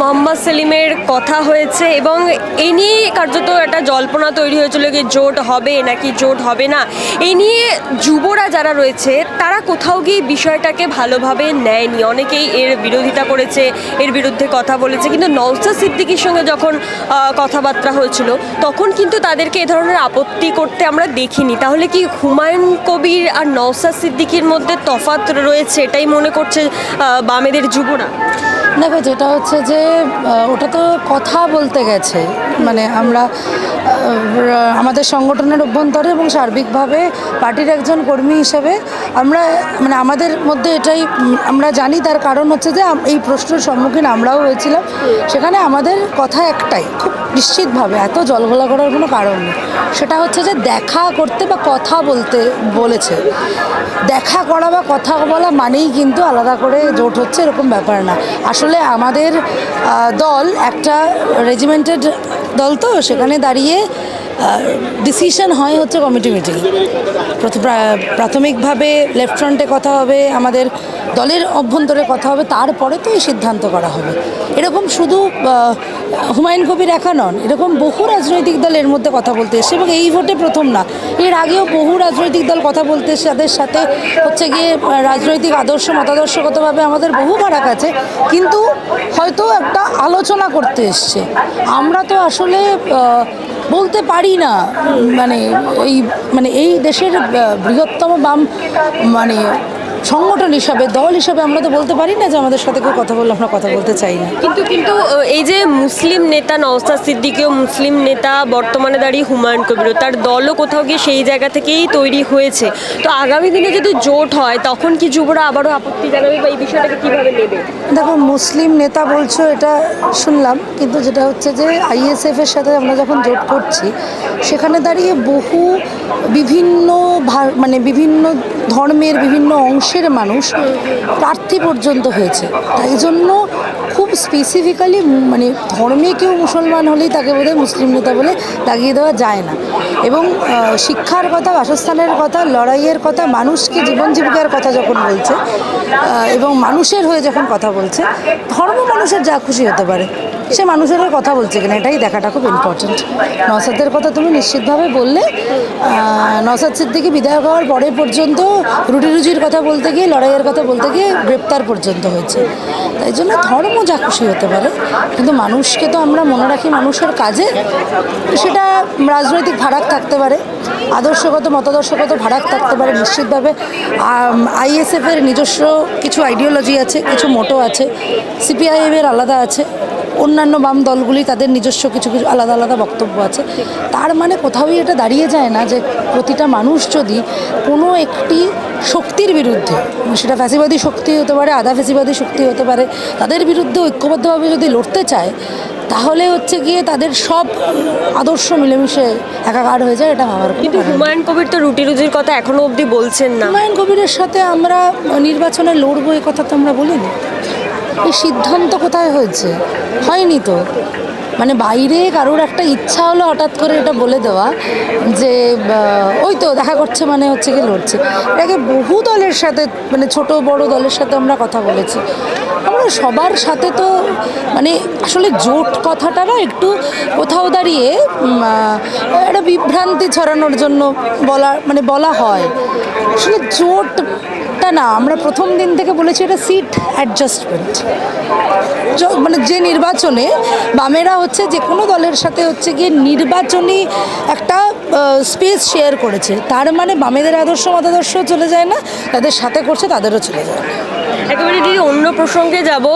মোহাম্মদ সেলিমের কথা হয়েছে এবং এই নিয়ে কার্যত একটা জল্পনা তৈরি হয়েছিল যে জোট হবে নাকি জোট হবে না। এই নিয়ে যুবরা যারা রয়েছে, তারা কোথাও গিয়ে বিষয়টাকে ভালোভাবে নেয়নি। অনেকেই এর বিরোধিতা করেছে, এর বিরুদ্ধে কথা বলেছে। কিন্তু নওসাদ সিদ্দিকির সঙ্গে যখন কথাবার্তা হয়েছিল, তখন কিন্তু তাদেরকে এ ধরনের আপত্তি করতে আমরা দেখিনি। তাহলে কি হুমায়ুন কবির আর নওসাদ সিদ্দিকির মধ্যে তফাৎ রয়েছে, এটাই মনে করছে বামেদের যুবরা? দেখো, যেটা হচ্ছে যে ওটা তো কথা বলতে গেছে। মানে আমরা আমাদের সংগঠনের অভ্যন্তরে এবং সার্বিকভাবে পার্টির একজন কর্মী হিসেবে আমরা মানে আমাদের মধ্যে এটাই আমরা জানি তার কারণ হচ্ছে যে এই প্রশ্নের সম্মুখীন আমরাও হয়েছিলাম। সেখানে আমাদের কথা একটাই, খুব নিশ্চিতভাবে, এত জলঘোলা করার কোনো কারণ নেই। সেটা হচ্ছে যে, দেখা করতে বা কথা বলতে বলেছে। দেখা করা বা কথা বলা মানেই কিন্তু আলাদা করে জোট হচ্ছে, এরকম ব্যাপার না। আসলে আমাদের দল একটা রেজিমেন্টেড দল তো সেখানে দাঁড়িয়ে ডিসিশন হয় হচ্ছে কমিটি মিটিং প্রাথমিকভাবে লেফট ফ্রন্টে কথা হবে, আমাদের দলের অভ্যন্তরে কথা হবে, তারপরে তো এই সিদ্ধান্ত করা হবে। এরকম শুধু হুমায়ুন কবির একা নন, এরকম বহু রাজনৈতিক দল এর মধ্যে কথা বলতে এসছে এবং এই ভোটে প্রথম না। এর আগেও বহু রাজনৈতিক দল কথা বলতে এসছে, তাদের সাথে হচ্ছে গিয়ে রাজনৈতিক আদর্শ, মতাদর্শগতভাবে আমাদের বহু ফারাক আছে। কিন্তু হয়তো একটা আলোচনা করতে এসছে। আমরা তো আসলে বলতে পারি না। মানে এই মানে এই দেশের বৃহত্তম বাম মানে সংগঠন হিসাবে দল হিসাবে আমরা তো বলতে পারি না যে আমাদের সাথে কেউ কথা বললে আমরা কথা বলতে চাই না। কিন্তু কিন্তু এই যে মুসলিম নেতা নওসাদ সিদ্দিকিও মুসলিম নেতা বর্তমানে দাঁড়িয়ে হুমায়ুন কবিরও তার দলও কোথাও গিয়ে সেই জায়গা থেকেই তৈরি হয়েছে। তো আগামী দিনে যদি জোট হয় তখন কি যুবরা আবারও আপত্তি জানাবে বা এই বিষয়টাকে কীভাবে নেবে? দেখো মুসলিম নেতা বলছো এটা শুনলাম কিন্তু যেটা হচ্ছে যে আইএসএফ এর সাথে আমরা যখন জোট করছি সেখানে দাঁড়িয়ে বহু বিভিন্ন মানে বিভিন্ন ধর্মের বিভিন্ন অংশের মানুষ প্রার্থী পর্যন্ত হয়েছে। তাই জন্য খুব স্পেসিফিক্যালি মানে ধর্মে কেউ মুসলমান হলেই তাকে বোধহয় মুসলিম নেতা বলে দাগিয়ে দেওয়া যায় না। এবং শিক্ষার কথা, বাসস্থানের কথা, লড়াইয়ের কথা, মানুষকে জীবন জীবিকার কথা যখন বলছে এবং মানুষের হয়ে যখন কথা বলছে, ধর্ম মানুষের যা খুশি হতে পারে, সে মানুষের হয়ে কথা বলছে কিনা, এটাই দেখাটা খুব ইম্পর্ট্যান্ট নসাদের কথা তুমি নিশ্চিতভাবে বললে নসাদ সিদ্দিকি বিধায়ক হওয়ার পরে পর্যন্ত রুটি রুজির কথা বলতে গিয়ে, লড়াইয়ের কথা বলতে গিয়ে গ্রেপ্তার পর্যন্ত হয়েছে। তাই জন্য ধর্ম যা খুশি হতে পারে। কিন্তু মানুষকে তো আমরা মনে রাখি মানুষের কাজে সেটা রাজনৈতিক ভাড়াক থাকতে পারে, আদর্শগত, মতাদর্শগত ভাড়াক থাকতে পারে নিশ্চিতভাবে। আইএসএফের নিজস্ব কিছু আইডিওলজি আছে, কিছু মোটো আছে সিপিআইএমের আলাদা আছে। অন্যান্য বাম দলগুলি তাদের নিজস্ব কিছু কিছু আলাদা আলাদা বক্তব্য আছে। তার মানে কোথাওই এটা দাঁড়িয়ে যায় না যে প্রতিটা মানুষ যদি কোনো একটি শক্তির বিরুদ্ধে সেটা ফ্যাসিবাদী শক্তি হতে পারে আধা ফ্যাসিবাদী শক্তি হতে পারে তাদের বিরুদ্ধে ঐক্যবদ্ধভাবে যদি লড়তে চায় তাহলে হচ্ছে গিয়ে তাদের সব আদর্শ মিলেমিশে একাকার হয়ে যায় এটা ভাবার কিন্তু হুমায়ুন কবির তো রুটি রুজির কথা এখনও অবধি বলছেন না। হুমায়ুন কবিরের সাথে আমরা নির্বাচনে লড়বো এ কথা তো আমরা বলিনি। এই সিদ্ধান্ত কোথায় হয়েছে? হয়নি তো। মানে বাইরে কারোর একটা ইচ্ছা হলো হঠাৎ করে এটা বলে দেওয়া যে ওই তো দেখা করছে মানে হচ্ছে কি লড়ছে। আগে বহু দলের সাথে মানে ছোট বড় দলের সাথে আমরা কথা বলেছি। আমরা সবার সাথে তো মানে আসলে জোট কথাটা না একটু কোথাও দাঁড়িয়ে একটা বিভ্রান্তি ছড়ানোর জন্য বলা মানে বলা হয়। আসলে জোটটা না, আমরা প্রথম দিন থেকে বলেছি এটা সিট অ্যাডজাস্টমেন্ট মানে যে নির্বাচনে বামেরা হচ্ছে যে কোনো দলের সাথে হচ্ছে গিয়ে নির্বাচনী একটা স্পেস শেয়ার করেছে, তার মানে বামেদের আদর্শ, মতাদর্শ চলে যায় না, তাদের সাথে করছে, তাদেরও চলে যায় না। একেবারে দিদি, অন্য প্রসঙ্গে যাব।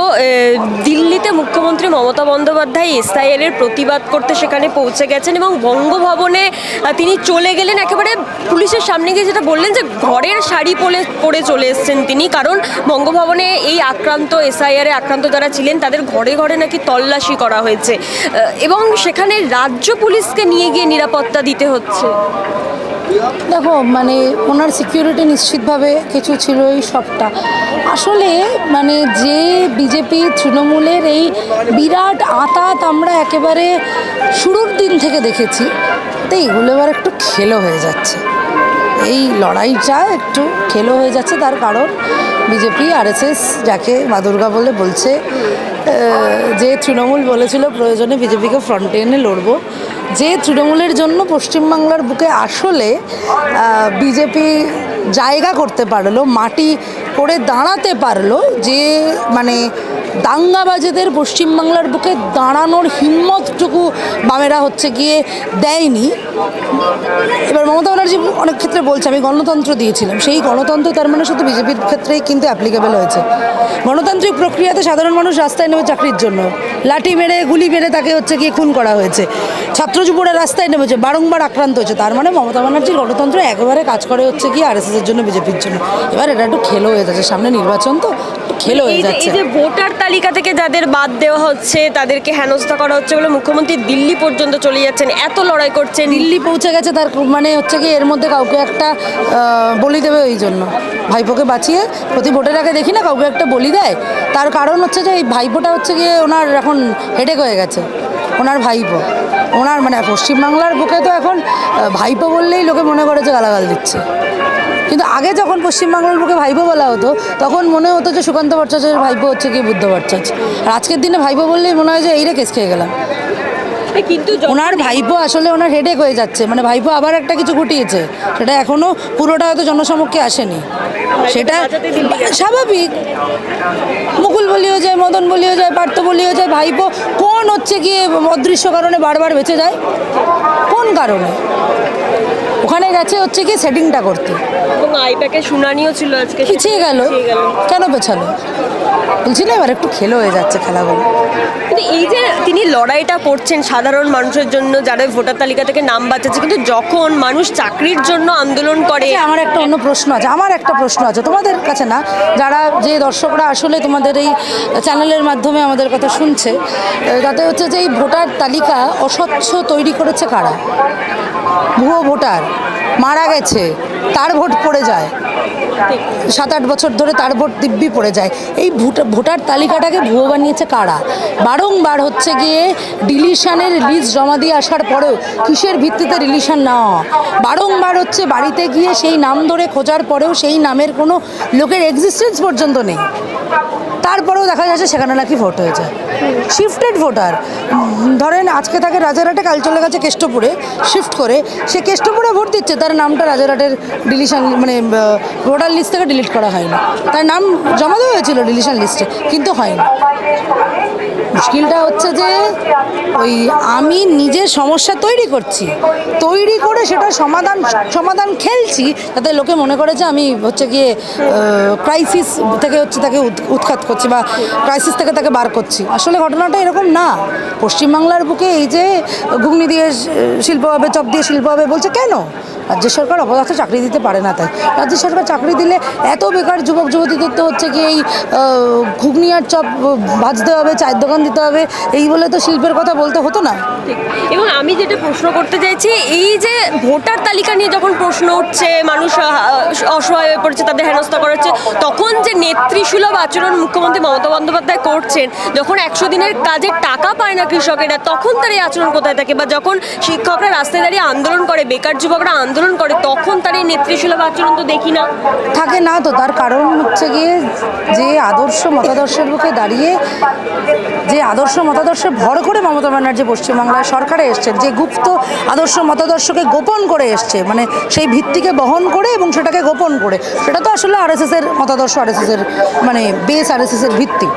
দিল্লিতে মুখ্যমন্ত্রী মমতা বন্দ্যোপাধ্যায় এসআইএল প্রতিবাদ করতে সেখানে পৌঁছে গেছেন এবং বঙ্গভবনে তিনি চলে গেলেন একেবারে পুলিশের সামনে গিয়ে যেটা বললেন যে ঘরের শাড়ি পরে পরে চলে এসেছেন তিনি। কারণ বঙ্গভবনে এই আক্রান্ত, এসআইআর আক্রান্ত যারা ছিলেন, তাদের ঘরে ঘরে নাকি তল্লাশি করা হয়েছে। এবং সেখানে রাজ্য পুলিশকে নিয়ে গিয়ে নিরাপত্তা দিতে হচ্ছে। দেখো মানে ওনার সিকিউরিটি নিশ্চিতভাবে কিছু ছিল এই সবটা। আসলে মানে যে বিজেপি তৃণমূলের এই বিরাট আতাত আমরা একেবারে শুরুর দিন থেকে দেখেছি, তো এইগুলো এবার একটু খেলো হয়ে যাচ্ছে। এই লড়াইটা একটু খেলো হয়ে যাচ্ছে, তার কারণ বিজেপি, আরএসএস যাকে মা দুর্গা বলে বলছে যে তৃণমূল বলেছিল, প্রয়োজনে বিজেপিকে ফ্রন্টে এনে লড়বো। যে তৃণমূলের জন্য পশ্চিমবাংলার বুকে আসলে বিজেপি জায়গা করতে পারল, মাটি করে দাঁড়াতে পারল, যে মানে দাঙ্গাবাজেদের পশ্চিমবাংলার বুকে দাঁড়ানোর হিম্মতটুকু বামেরা হচ্ছে গিয়ে দেয়নি। এবার মমতা ব্যানার্জি অনেক ক্ষেত্রে বলছে আমি গণতন্ত্র দিয়েছিলাম। সেই গণতন্ত্র তার মানে শুধু বিজেপির ক্ষেত্রেই কিন্তু অ্যাপ্লিকেবল হয়েছে। গণতান্ত্রিক প্রক্রিয়াতে সাধারণ মানুষ রাস্তায় নেমে চাকরির জন্য। লাঠি মেরে গুলি মেরে তাকে হচ্ছে গিয়ে খুন করা হয়েছে। ছাত্র যুবরা রাস্তায় নেমেছে বারংবার আক্রান্ত হয়েছে। তার মানে মমতা ব্যানার্জির গণতন্ত্র একেবারে কাজ করে হচ্ছে কি আর এর জন্য বিজেপির জন্য। এবার এটা একটু খেলো হয়ে যাচ্ছে সামনে নির্বাচন তো খেলো হয়ে যাচ্ছে। এই যে ভোটার তালিকা থেকে যাদের বাদ দেওয়া হচ্ছে তাদেরকে হেনস্থা করা হচ্ছে বলে মুখ্যমন্ত্রী দিল্লি পর্যন্ত চলে যাচ্ছেন, এত লড়াই করছেন। দিল্লি পৌঁছে গেছে তার মানে হচ্ছে কি এর মধ্যে কাউকে একটা বলি দেবে ওই জন্য। ভাইপোকে বাঁচিয়ে, প্রতি ভোটের আগে দেখি না কাউকে একটা বলি দেয়। তার কারণ হচ্ছে যে এই ভাইপোটা হচ্ছে গিয়ে ওনার এখন হেডেক হয়ে গেছে। ওনার ভাইপো। ওনার মানে পশ্চিমবাংলার বুকে তো এখন ভাইপো বললেই লোকে মনে করে যে গালাগাল দিচ্ছে। কিন্তু আগে যখন পশ্চিমবাংলার বুকে ভাইপো বলা হতো, তখন মনে হতো যে সুকান্ত ভট্টাচার্যের ভাইপো হচ্ছে কি বুদ্ধ ভট্টাচার্য। আর আজকের দিনে ভাইপো বললেই মনে হয় যে এইরে কেস খেয়ে গেলাম। কিন্তু ওনার ভাইপো আসলে ওনার হেডেক হয়ে যাচ্ছে। মানে ভাইপো আবার একটা কিছু ঘটিয়েছে। সেটা এখনও পুরোটা হয়তো জনসমক্ষে আসেনি। সেটা। স্বাভাবিক। মুকুল বলিও যায় মদন বলিও যায় পার্থ বলিও যায় ভাইপো কোন হচ্ছে গিয়ে অদৃশ্য কারণে বারবার বেঁচে যায়? কোন কারণে? ওখানে গেছে হচ্ছে কি সেটিংটা করতে। এবং আইপ্যাকে শুনানিও ছিল আজকে। পিছিয়ে গেল। কেন পেছালো? বলছি না এবার একটু খেলো হয়ে যাচ্ছে খেলাগুলো। কিন্তু এই যে তিনি লড়াইটা করছেন সাধারণ মানুষের জন্য যারা ভোটার তালিকা থেকে নাম বাঁচাচ্ছে কিন্তু যখন মানুষ চাকরির জন্য আন্দোলন করে আচ্ছা, আমার একটা অন্য প্রশ্ন আছে আমার একটা প্রশ্ন আছে তোমাদের কাছে না? যারা যে দর্শকরা আসলে তোমাদের এই চ্যানেলের মাধ্যমে আমাদের কথা শুনছে তাতে হচ্ছে যে এই ভোটার তালিকা অস্বচ্ছ তৈরি করেছে কারা? ভুয়ো ভোটার। মারা গেছে, তার ভোট পড়ে যায়। সাত আট বছর ধরে তার ভোট দিব্যি পড়ে যায়। এই ভোটা- ভোটার তালিকাটাকে ভুয়ো বানিয়েছে কারা? বারংবার হচ্ছে গিয়ে ডিলিশনের লিস্ট জমা দিয়ে আসার পরেও কিসের ভিত্তিতে রিলিশন নেওয়া? বারংবার হচ্ছে বাড়িতে গিয়ে সেই নাম ধরে খোঁজার পরেও সেই নামের কোনো লোকের এক্সিস্টেন্স পর্যন্ত নেই। তারপরেও দেখা যাচ্ছে সেখানে নাকি ভোট হয়েছে। শিফটেড ভোটার ধরেন আজকে থাকে রাজারহাটে কাল চলে গেছে কেষ্টপুরে শিফট করে। সে কেষ্টপুরে ভোট দিচ্ছে, তার নামটা রাজারহাটের ডিলিশন মানে ভোটার লিস্ট থেকে ডিলিট করা হয়নি। তার নাম জমা দেওয়া হয়েছিল ডিলিশন লিস্টে কিন্তু হয়নি। মুশকিলটা হচ্ছে যে, ওই আমি নিজে সমস্যা তৈরি করছি, তৈরি করে সেটা সমাধান সমাধান খেলছি যাতে লোকে মনে করে যে আমি হচ্ছে গিয়ে ক্রাইসিস থেকে হচ্ছে তাকে উৎ- উৎখাত করছি। বা ক্রাইসিস থেকে তাকে বার করছি। আসলে ঘটনাটা এরকম না। পশ্চিমবাংলার বুকে এই যে ঘুগনি দিয়ে শিল্প হবে, চপ দিয়ে শিল্প হবে বলছে কেন? রাজ্য সরকার অপদার্থ চাকরি দিতে পারে না তাই। রাজ্য সরকার চাকরি দিলে এত বেকার যুবক যুবতীদের তো হচ্ছে কি এই ঘুগনি আর চপ ভাজতে হবে, চায়ের দোকান দিতে হবে, এই বলে তো শিল্পের কথা বলতে হতো না। এবং আমি যেটা প্রশ্ন করতে চাইছি, এই যে ভোটার তালিকা নিয়ে যখন প্রশ্ন উঠছে, মানুষ অসহায় হয়ে পড়ছে, তাদের হেনস্থা করা হচ্ছে। তখন যে নেতৃসুলভ আচরণ মুখ্যমন্ত্রী মমতা বন্দ্যোপাধ্যায় করছেন, যখন একশো দিনের কাজের টাকা পায় না কৃষকেরা, তখন তার এই আচরণ কোথায় থাকে? বা যখন শিক্ষকরা রাস্তায় দাঁড়িয়ে আন্দোলন করে, বেকার যুবকরা আন্দোলন করে, তখন তার এই নেতৃসুলভ আচরণ তো দেখি না। থাকে না তো, তার কারণ হচ্ছে গিয়ে যে আদর্শ মতাদর্শের বুকে দাঁড়িয়ে, যে আদর্শ মতাদর্শে ভর করে মমতা ব্যানার্জি পশ্চিমবাংলায় সরকারে এসছেন, যে গুপ্ত আদর্শ মতাদর্শকে গোপন করে এসছে মানে সেই ভিত্তিকে বহন করে এবং সেটাকে গোপন করে। সেটা তো আসলে আরএসএসের মতাদর্শ আরএসএসের মানে বেস আরএসএসের ভিত্তি।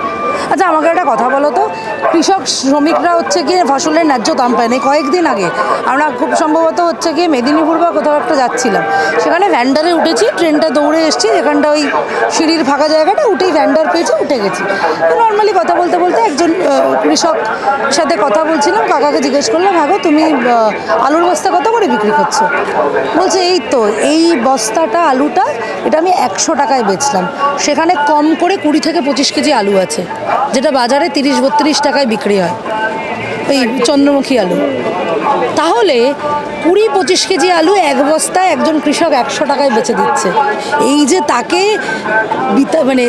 আচ্ছা আমাকে একটা কথা বলো তো। কৃষক শ্রমিকরা হচ্ছে গিয়ে ফসলের ন্যায্য দাম পায় পায়নি কয়েকদিন আগে আমরা খুব সম্ভবত হচ্ছে গিয়ে মেদিনীপুর বা কোথাও একটা যাচ্ছিলাম। সেখানে ভ্যান্ডারে উঠেছি, ট্রেনটা দৌড়ে এসেছি, যেখানটা ওই সিঁড়ির ফাঁকা জায়গাটা, উঠেই ভ্যান্ডার পেয়েছি উঠে গেছি। নর্মালি কথা বলতে বলতে একজন কৃষক সাথে কথা বলছিলাম, কাকাকে জিজ্ঞেস করলাম হ্যাঁ তুমি আলুর বস্তা কত করে বিক্রি করছ? বলছে, এই তো, এই বস্তাটা, আলুটা, এটা আমি একশো টাকায় বেচলাম। সেখানে কম করে কুড়ি থেকে পঁচিশ কেজি আলু আছে। যেটা বাজারে তিরিশ বত্রিশ টাকায় বিক্রি হয়। ওই চন্দ্রমুখী আলু। তাহলে কুড়ি পঁচিশ কেজি আলু এক বস্তায় একজন কৃষক একশো টাকায় বেচে দিচ্ছে। এই যে তাকে মানে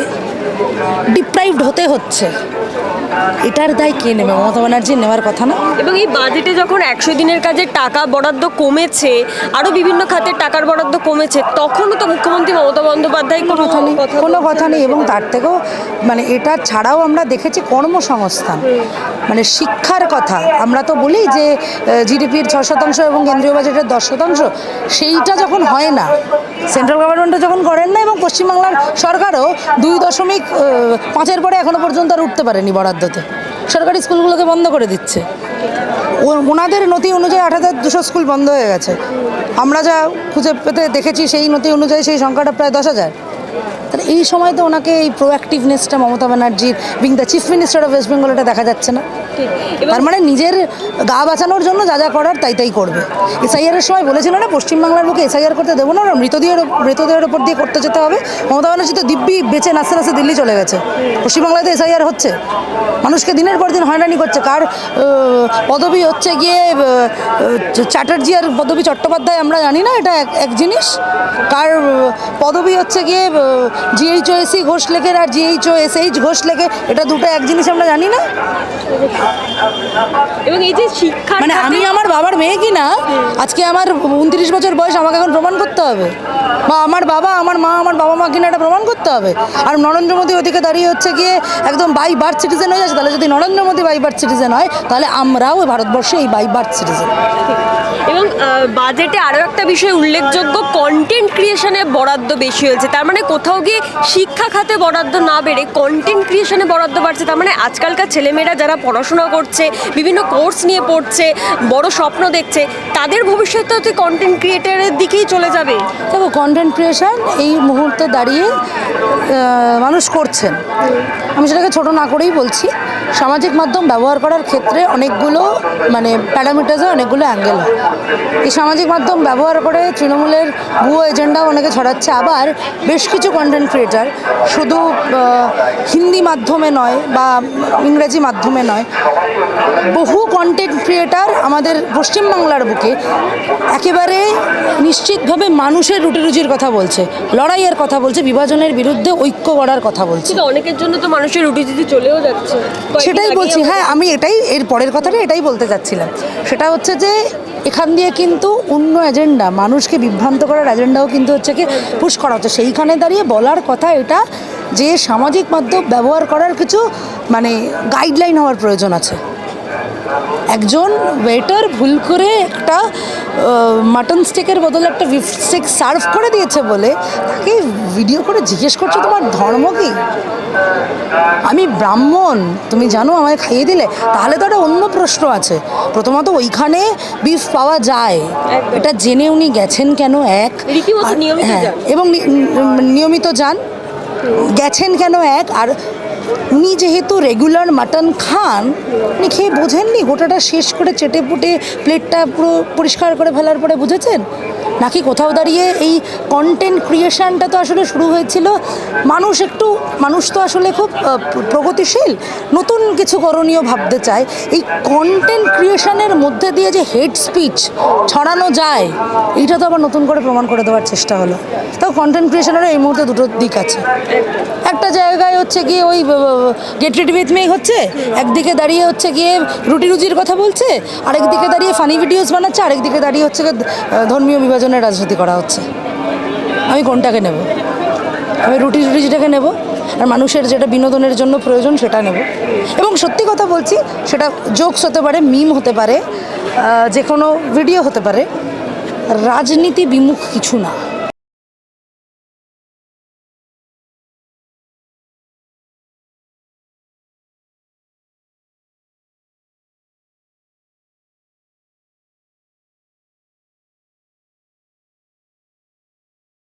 ডিপ্রাইভড হতে হচ্ছে। এটার দায় কে নেবে? মমতা ব্যানার্জি নেওয়ার কথা না? এবং এই বাজেটে যখন একশো দিনের কাজে টাকা বরাদ্দ কমেছে আরও বিভিন্ন খাতের টাকার বরাদ্দ কমেছে তখনও তো মুখ্যমন্ত্রী মমতা বন্দ্যোপাধ্যায় কোনো কথা নেই কোনো কথা নেই এবং তার থেকেও মানে এটা ছাড়াও আমরা দেখেছি কর্মসংস্থান। মানে শিক্ষার কথা আমরা তো বলি যে জিডিপির ছ শতাংশ এবং কেন্দ্রীয় বাজেটের দশ শতাংশ সেইটা যখন হয় না সেন্ট্রাল গভর্নমেন্টও যখন করেন না এবং পশ্চিমবাংলার সরকারও দুই দশমিক পাঁচের পরে এখনও পর্যন্ত আর উঠতে পারেনি বরাদ্দতে। সরকারি স্কুলগুলোকে বন্ধ করে দিচ্ছে। ওনাদের নথি অনুযায়ী আট হাজার দুশো স্কুল বন্ধ হয়ে গেছে। আমরা যা খুঁজে পেতে দেখেছি সেই নথি অনুযায়ী সেই সংখ্যাটা প্রায় দশ হাজার। তাহলে এই সময় তো ওনাকে এই প্রোঅ্যাক্টিভনেসটা মমতা ব্যানার্জির being the chief minister of West Bengal এটা দেখা যাচ্ছে না। তার মানে নিজের গা বাঁচানোর জন্য যা যা করার তাই তাই করবে। এসআইআরের সময় বলেছিল না, পশ্চিমবাংলার বুকে এসআইআর করতে দেবো না মৃতদেহের মৃতদেহের ওপর দিয়ে করতে যেতে হবে। মমতা ব্যানার্জি তো দিব্যি বেঁচে নাচতে নাচতে দিল্লি চলে গেছে। পশ্চিমবাংলায় তো এসআইআর হচ্ছে। মানুষকে দিনের পর দিন হয়রানি করছে। কার পদবি হচ্ছে গিয়ে চ্যাটার্জি আর পদবি চট্টোপাধ্যায় আমরা জানি না, এটা এক- জিনিস। কার পদবি হচ্ছে গিয়ে জিএইচও এসি ঘোষ লেখের আর জিএইচও এস এইচ ঘোষ লেখে, এটা দুটো এক জিনিস আমরা জানি না। এবং এই যে শিক্ষা মানে আমি আমার বাবার মেয়ে কি না আজকে আমার উনত্রিশ বছর বয়স আমাকে এখন প্রমাণ করতে হবে। বা আমার বাবা আমার মা আমার বাবা মা কিনা এটা প্রমাণ করতে হবে। আর নরেন্দ্র মোদী ওদিকে দাঁড়িয়ে হচ্ছে গিয়ে একদম বাই বার্থ সিটিজেন হয়ে যাচ্ছে। তাহলে যদি Narendra Modi by birth citizen হয় তাহলে আমরাও ভারতবর্ষে এই বাই বার্থ সিটিজেন এবং বাজেটে আরও একটা বিষয় উল্লেখযোগ্য কন্টেন্ট ক্রিয়েশনে বরাদ্দ বেশি হয়েছে। তার মানে কোথাও গিয়ে শিক্ষা খাতে বরাদ্দ না বেড়ে কন্টেন্ট ক্রিয়েশনে বরাদ্দ বাড়ছে। তার মানে আজকালকার ছেলেমেয়েরা যারা পড়াশোনা করছে, বিভিন্ন কোর্স নিয়ে পড়ছে, বড় স্বপ্ন দেখছে, তাদের ভবিষ্যৎ তো কন্টেন্ট ক্রিয়েটারের দিকেই চলে যাবে। দেখো কন্টেন্ট ক্রিয়েশন এই মুহূর্তে দাঁড়িয়ে মানুষ করছেন আমি সেটাকে ছোট না করেই বলছি। সামাজিক মাধ্যম ব্যবহার করার ক্ষেত্রে অনেকগুলো মানে প্যারামিটার্সে অনেকগুলো অ্যাঙ্গেল হয়। এই সামাজিক মাধ্যম ব্যবহার করে তৃণমূলের ভুয়ো এজেন্ডাও অনেকে ছড়াচ্ছে। আবার বেশ কিছু কন্টেন্ট ক্রিয়েটার শুধু হিন্দি মাধ্যমে নয় বা ইংরেজি মাধ্যমে নয়, বহু কন্টেন্ট ক্রিয়েটার আমাদের পশ্চিমবাংলার বুকে একেবারে নিশ্চিতভাবে মানুষের রুটি রুজির কথা বলছে, লড়াইয়ের কথা বলছে, বিভাজনের বিরুদ্ধে ঐক্য গড়ার কথা বলছে। অনেকের জন্য তো মানুষের রুটি যদি চলেও যাচ্ছে। সেটাই বলছি হ্যাঁ আমি এটাই এর পরের কথাটা এটাই বলতে চাচ্ছিলাম। সেটা হচ্ছে যে এখান দিয়ে কিন্তু অন্য এজেন্ডা মানুষকে বিভ্রান্ত করার এজেন্ডাও কিন্তু হচ্ছে কি পুশ করা হচ্ছে। সেইখানে দাঁড়িয়ে বলার কথা এটা যে সামাজিক মাধ্যম ব্যবহার করার কিছু মানে গাইডলাইন হওয়ার প্রয়োজন আছে। একজন ওয়েটার ভুল করে একটা মাটন স্টেকের বদলে একটা বিফ স্টেক সার্ভ করে দিয়েছে বলে তাকে ভিডিও করে জিজ্ঞেস করছ তোমার ধর্ম কি? আমি ব্রাহ্মণ তুমি জানো আমায় খাইয়ে দিলে? তাহলে তো একটা অন্য প্রশ্ন আছে। প্রথমত ওইখানে বিফ পাওয়া যায়। এটা জেনে উনি গেছেন কেন? এক। হ্যাঁ, এবং নিয়মিত যান। গেছেন কেন? এক। আর উনি যেহেতু রেগুলার মাটন খান, উনি খেয়ে বোঝেননি? গোটাটা শেষ করে চেটে পুটে প্লেটটা পুরো পরিষ্কার করে ফেলার পরে বুঝেছেন? নাকি কোথাও দাঁড়িয়ে এই কন্টেন্ট ক্রিয়েশনটা তো আসলে শুরু হয়েছিল? মানুষ একটু মানুষ তো আসলে খুব প্রগতিশীল। নতুন কিছু করণীয় ভাবতে চায়। এই কন্টেন্ট ক্রিয়েশনের মধ্যে দিয়ে যে হেড স্পিচ ছড়ানো যায় এইটা তো আবার নতুন করে প্রমাণ করে দেওয়ার চেষ্টা হলো। তাও কন্টেন্ট ক্রিয়েশনেরও এই মুহূর্তে দুটো দিক আছে। একটা জায়গায় হচ্ছে গিয়ে ওই গেট রেডি উইথ মেই হচ্ছে একদিকে দাঁড়িয়ে হচ্ছে গিয়ে রুটি রুজির কথা বলছে আরেকদিকে দাঁড়িয়ে ফানি ভিডিওস বানাচ্ছে আরেকদিকে দাঁড়িয়ে হচ্ছে গিয়ে, আহ, ধর্মীয় রাজনীতি করা হচ্ছে। আমি কোনটাকে নেব? আমি রুটি রুটি যেটাকে নেব আর মানুষের যেটা বিনোদনের জন্য প্রয়োজন সেটা নেব। এবং সত্যি কথা বলছি, সেটা জোকস হতে পারে মিম হতে পারে যে কোনো ভিডিও হতে পারে। রাজনীতি বিমুখ কিছু না।